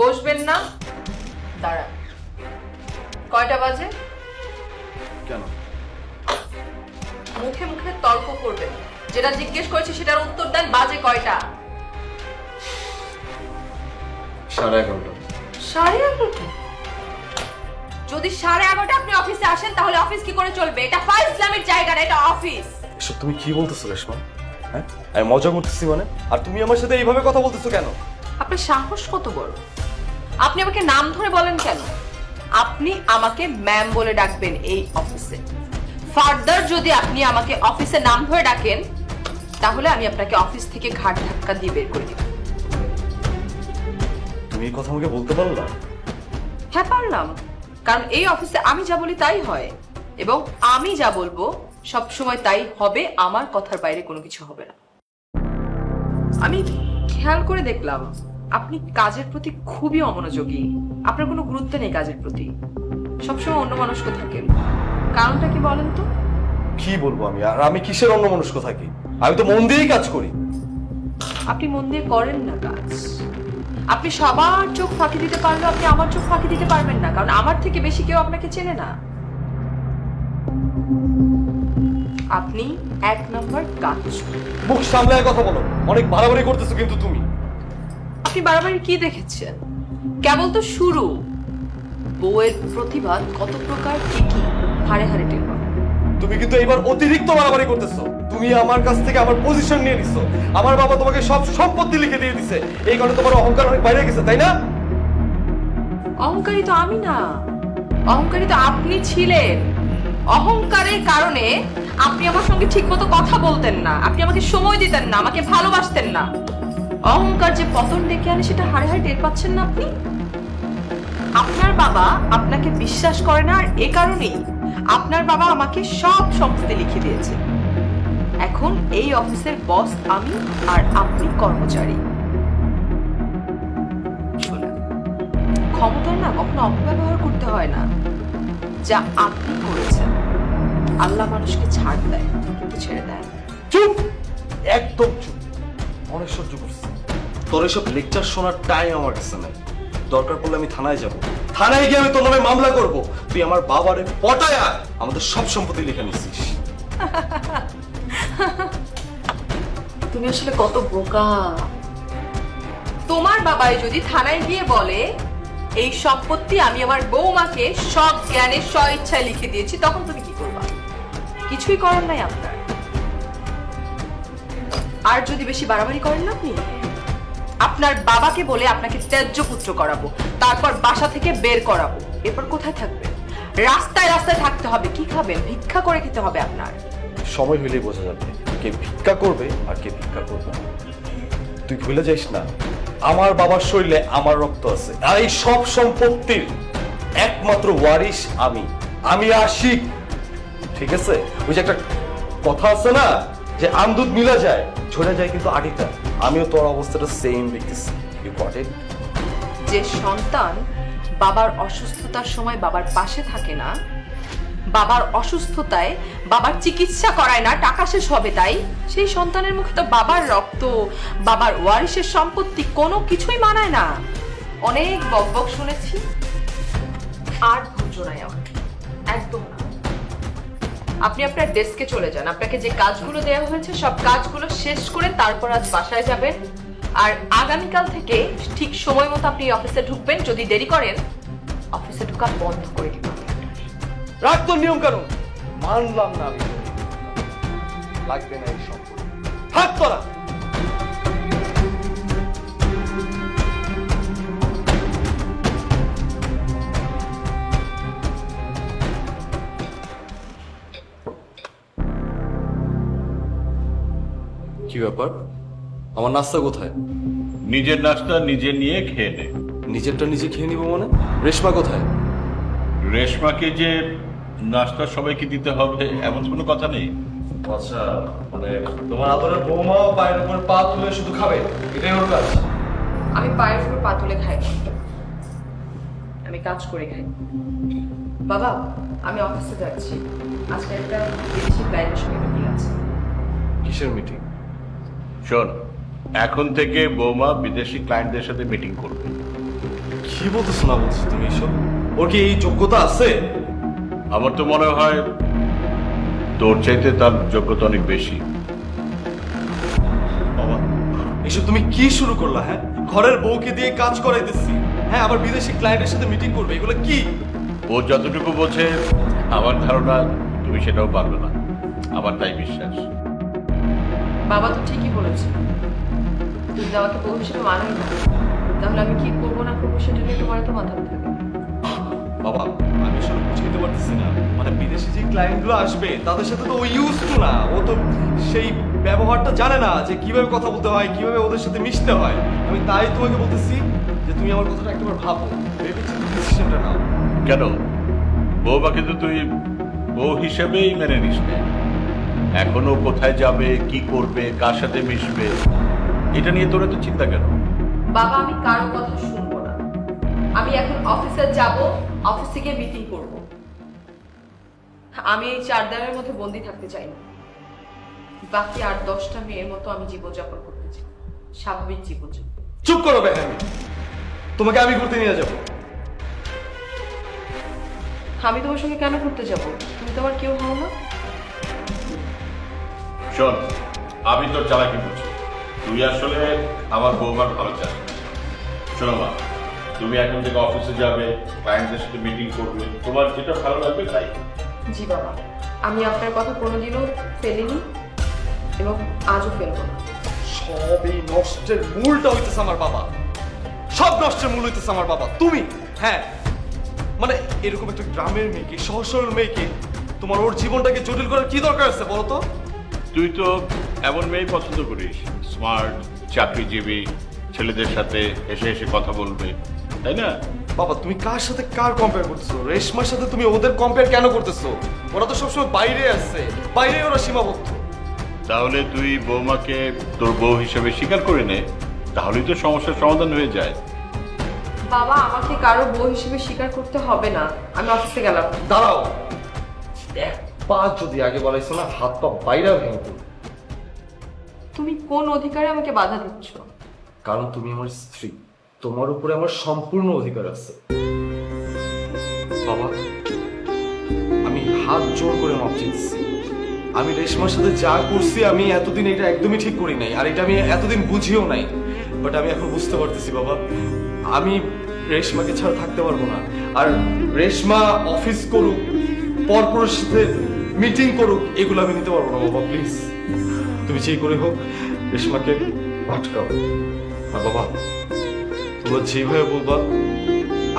বসবেন না। দাঁড়ান। কয়টা বাজে? কেন? মুখে মুখে তর্ক করবেন। যেটা জিজ্ঞেস করেছি সেটার উত্তর দেন বাজে কয়টা? সাড়ে এগারোটা। সাড়ে এগারোটা? যদি সাড়ে এগারোটা আপনি অফিসে আসেন তাহলে অফিস কি করে চলবে? এটা ফাইভ ইসলামের জায়গা না এটা অফিস। এসব তুমি কি বলতেছো রেশমা? হ্যাঁ? আমি মজা করতেছি মানে? আর তুমি আমার সাথে এইভাবে কথা বলতেছো কেন? আপনার সাহস কত বড়? আপনি আমাকে নাম ধরে বলেন কেন? আপনি আমাকে ম্যাম বলে ডাকবেন এই অফিসে ফার্দার যদি আপনি আমাকে অফিসে নাম ধরে ডাকেন তাহলে আমি আপনাকে অফিস থেকে ঘাট ধাক্কা দিয়ে বের করে দিব। তুমি এই কথা আমাকে বলতে পারো না? হ্যাঁ পারলাম। কারণ এই অফিসে আমি যা বলি তাই হয়। এবং আমি যা বলব সব সময় তাই হবে আমার কথার বাইরে কোনো কিছু হবে না। আমি খেয়াল করে দেখলাম। আপনি কাজের প্রতি খুবই অমনোযোগী। আপনার কোনো গুরুত্ব নেই কাজের প্রতি। সবসময় অন্য মানুষকে থাকেন। কারণটা কি বলেন তো? কি বলব আমি? আর আমি কিসের অন্য মনস্ক থাকি? আমি তো মন দিয়েই কাজ করি। আপনি মন দিয়ে করেন না কাজ। আপনি সবার চোখ ফাঁকি দিতে পারলেও আপনি আমার চোখ ফাঁকি দিতে পারবেন না। কারণ আমার থেকে বেশি কেউ আপনাকে চেনে না। আপনি এক নম্বর কাজ। মুখ সামলায় কথা বলো। অনেক বাড়াবাড়ি করতেছো কিন্তু তুমি। আপনি বারবার কি দেখেছেন? কেবল তো শুরু। বউয়ের প্রতিভা কত প্রকার কি কি? হাড়ে হাড়ে টের তুমি কিন্তু এবার অতিরিক্ত বাড়াবাড়ি করতেছো। তুমি আমার কাছ থেকে আমার পজিশন নিয়ে নিছো। আমার বাবা তোমাকে সব সম্পত্তি লিখে দিয়ে দিছে। এই কারণে তোমার অহংকার অনেক বাইরে গেছে তাই না? অহংকারী তো আমি না। অহংকারী তো আপনি ছিলেন। অহংকারের কারণে আপনি আমার সঙ্গে ঠিকমতো কথা বলতেন না। আপনি আমাকে সময় দিতেন না আমাকে ভালোবাসতেন না। অহংকার যে পতন ডেকে আনে, সেটা হাড়ে হাড়ে টের পাচ্ছেন না আপনি? আপনার বাবা আপনাকে বিশ্বাস করে না, আর এ কারণেই আপনার বাবা আমাকে সব সম্পত্তি লিখে দিয়েছে। এখন এই অফিসের বস আমি আর আপনি কর্মচারী। ক্ষমতার না কখনো অপব্যবহার করতে হয় না। যা আপনি করেছেন, আল্লাহ মানুষকে ছাড় দেয়, কিন্তু ছেড়ে দেয় চুপ! একদম চুপ। অনেক সহ্য করছি তোর এসব লেকচার শোনার টাইম আমার কাছে নাই। দরকার পড়লে আমি থানায় যাব। থানায় গিয়ে আমি তোর নামে মামলা করব। তুই আমার বাবারে পটায়া আমাদের সব সম্পত্তি লিখে নিছিস। তুমি আসলে কত বোকা। তোমার বাবাই যদি থানায় গিয়ে বলে, এই সম্পত্তি আমি আমার বৌমাকে সব জ্ঞানে স্ব ইচ্ছায় লিখে দিয়েছি, তখন তুমি কি করবা? কিছুই করার নাই আপনার। আর যদি বেশি বাড়াবাড়ি করেন না আপনি? আপনার বাবাকে বলে আপনাকে ত্যায্য পুত্র করাবো, তারপর বাসা থেকে বের করাবো। এরপর কোথায় থাকবেন? রাস্তায় রাস্তায় থাকতে হবে, কি খাবেন? ভিক্ষা করে খেতে হবে আপনার। সময় হইলেই বোঝা যাবে কে ভিক্ষা করবে আর কে ভিক্ষা করবে। তুই ভুলে যাইস না, আমার বাবার শরীরে আমার রক্ত আছে। আর এই সব সম্পত্তির একমাত্র ওয়ারিশ আমি। আমি আশিক। ঠিক আছে? ওই যে একটা কথা আছে না, যে আমদুদ মিলা যায় ঝরে যায় কিন্তু আটিটা আমিও তোর অবস্থাটা সেম দেখতেছি। ইউ গট ইট যে সন্তান বাবার অসুস্থতার সময় বাবার পাশে থাকে না, বাবার অসুস্থতায় বাবার চিকিৎসা করায় না, টাকা শেষ হবে তাই? সেই সন্তানের মুখে তো বাবার রক্ত, বাবার ওয়ারিশের সম্পত্তি কোনো কিছুই মানায় না। অনেক বকবক শুনেছি, আর ধৈর্য নাই আমার একদম আপনি আপনার ডেস্কে চলে যান। আপনাকে যে কাজগুলো দেওয়া হয়েছে, সব কাজগুলো শেষ করে তারপর আজ বাসায় যাবেন। আর আগামীকাল থেকে ঠিক সময় মতো আপনি অফিসে ঢুকবেন। যদি দেরি করেন, অফিসে ঢুকা বন্ধ করে দিবেন রাখ তোর নিয়ম কানুন। মানলাম না আমি। লাগবে না এই সম্পর্ক তোরা। ব্যাপার? আমার নাস্তা কোথায়? নিজের নাস্তা নিজে নিয়ে খেয়ে নে। নিজেরটা নিজে খেয়ে নিব মানে? রেশমা কোথায়? রেশমাকে যে নাস্তা সবাইকে দিতে হবে এমন কোনো কথা নেই? আচ্ছা মানে তোমার আদরের বৌমাও পায়ের উপর পা তুলে শুধু খাবে? এটাই ওর কাজ। আমি পায়ের উপর পা তুলে খাই আমি কাজ করে খাই। বাবা আমি অফিসে যাচ্ছি। আজকে একটা বিদেশি ক্লায়েন্টের সঙ্গে মিটিং আছে। কিসের মিটিং শোন এখন থেকে বৌমা বিদেশি ক্লায়েন্টদের সাথে মিটিং করবে। কি বলতেছো না বলছো তুমি এসব? ওর কি এই যোগ্যতা আছে? আমার তো মনে হয় তোর চাইতে তার যোগ্যতা অনেক বেশি। বাবা এসব তুমি কি শুরু করলা হ্যাঁ? ঘরের বউকে দিয়ে কাজ করাইতেছি। হ্যাঁ আবার বিদেশি ক্লায়েন্টের সাথে মিটিং করবে এগুলো কি? ও যতটুকু বোঝে আমার ধারণা তুমি সেটাও পারবে না। আমার তাই বিশ্বাস। বাবা তো ঠিকই বলেছে। তো আমাকে বউ হিসেবে মানোই না। তাহলে আমি কি করব না করব সেটা নিয়ে তোমার তো মাথা থাকে বাবা আমি আসলে বুঝতে পারতেছি না। মানে বিদেশি যে ক্লায়েন্টগুলো আসবে তাদের সাথে তো ও ইউজ টু না। ও তো সেই ব্যবহারটা জানে না যে কীভাবে কথা বলতে হয় কীভাবে ওদের সাথে মিশতে হয়। আমি তাই তোমাকে বলতেছি যে তুমি আমার কথাটা একবার ভাবো। ভেবে চিন্তে ডিসিশনটা নাও। কেন? বৌমাকে তো তুই বউ হিসেবেই মেনে নিস নে। এখনও কোথায় যাবে কি করবে কার সাথে মিশবে এটা নিয়ে তোর এত চিন্তা কেন? বাবা আমি কারও কথা শুনব না। আমি এখন অফিসে যাব অফিসে গিয়ে মিটিং করব। আমি এই চার দেওয়ালের মধ্যে বন্দি থাকতে চাই না। বাকি আর দশটা মেয়ের মতো আমি জীবনযাপন করতে চাই। স্বাভাবিক জীবনযাপন। চুপ করো বেহামি তোমাকে আমি ঘুরতে নিয়ে যাব। আমি তোমার সঙ্গে কেন ঘুরতে যাব? তুমি তোমার কেউ হও না। শোন আমি তোর চালাকি বুঝি তুই আসলে আমার বৌমার ভালো চাস শোনো মা তুমি এখন থেকে অফিসে যাবে ক্লায়েন্টদের সাথে মিটিং করবে। তোমার যেটা ভালো লাগবে তাই। জি বাবা আমি আপনার কথা কোনোদিনও ফেলিনি এবং আজও ফেলব না। সব এই নষ্টের মূলটা হইতেছে আমার বাবা। সব নষ্টের মূল হইতেছে আমার বাবা। তুমি হ্যাঁ মানে এরকম একটা গ্রামের মেয়েকে সহজ মেয়েকে তোমার ওর জীবনটাকে জটিল করার কি দরকার আছে বলো তো? তুই তো এমন মেয়ে পছন্দ করিস। স্মার্ট চাকরিজীবী ছেলেদের সাথে এসে এসে কথা বলবে তাই না? বাবা তুমি কার সাথে কার কম্পেয়ার করতেছো? রেশমার সাথে তুমি ওদের কম্পেয়ার কেন করতেছো? ওরা তো সবসময় বাইরে আছে। বাইরে ওরা সীমাবদ্ধ। তাহলে তুই বৌমাকে তোর বউ হিসেবে স্বীকার করে নে তাহলেই তো সমস্যার সমাধান হয়ে যায়। বাবা আমাকে কারও বউ হিসেবে স্বীকার করতে হবে না। আমি অফিসে গেলাম। দাঁড়াও। এক পা যদি আগে বলাইছো না হাত পা বাইরে ভেঙে পড়বে। তুমি কোন অধিকারে আমাকে বাধা দিচ্ছ? কারণ তুমি আমার স্ত্রী। তোমার উপরে আমার সম্পূর্ণ অধিকার আছে। বাবা আমি হাত জোর করে মাপ চাইছি আমি রেশমার সাথে যা করছি আমি এতদিন এটা একদমই ঠিক করি নাই। আর এটা আমি এতদিন বুঝিও নাই। বাট আমি এখন বুঝতে পারতেছি বাবা আমি রেশমাকে ছাড়া থাকতে পারব না। আর রেশমা অফিস করুক পরপরের সাথে মিটিং করুক এগুলো আমি নিতে পারব না বাবা প্লিজ তুমি যেই করে হোক রেশমাকে আটকাও। আর বাবা তোমরা যেভাবে বলবা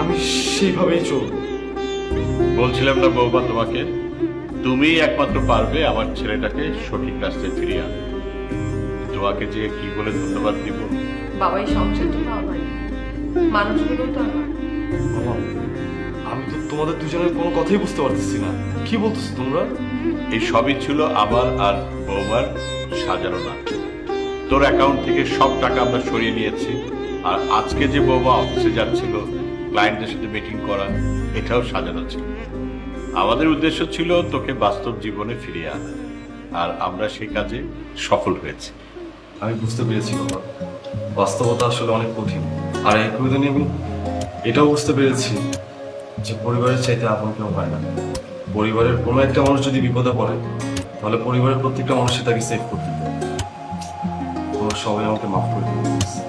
আমি সেইভাবেই চলবো। বলছিলাম না বৌমা তোমাকে তুমি একমাত্র পারবে আমার ছেলেটাকে সঠিক রাস্তায় ফিরিয়ে আনতে। তোমাকে যে কি বলে ধন্যবাদ দিব? বাবাই এই সংসারটা তো আমার মানুষগুলো তো আমার। বাবা তোমাদের দুজনের কোনো কথাই বুঝতে পারতেছি না। কি বলতেছো তোমরা? এই সবই ছিল আমার আর বৌমার সাজানো না তোর অ্যাকাউন্ট থেকে সব টাকা আমরা সরিয়ে নিয়েছি। আর আজকে যে বৌমা অফিসে যাচ্ছিল ক্লায়েন্টদের সাথে মিটিং করা এটাও সাজানো ছিল। আমাদের উদ্দেশ্য ছিল তোকে বাস্তব জীবনে ফিরিয়ে আনা। আর আমরা সেই কাজে সফল হয়েছি। আমি বুঝতে পেরেছি বাবা। বাস্তবতা আসলে অনেক কঠিন। আর একই দিনে আমি এটাও বুঝতে পেরেছি যে পরিবারের চাইতে আপন কেউ হয় না। পরিবারের কোনো একটা মানুষ যদি বিপদে পড়ে, তাহলে পরিবারের প্রত্যেকটা মানুষই তাকে সেভ করতে তোমরা সবাই আমাকে মাফ করে দিবে।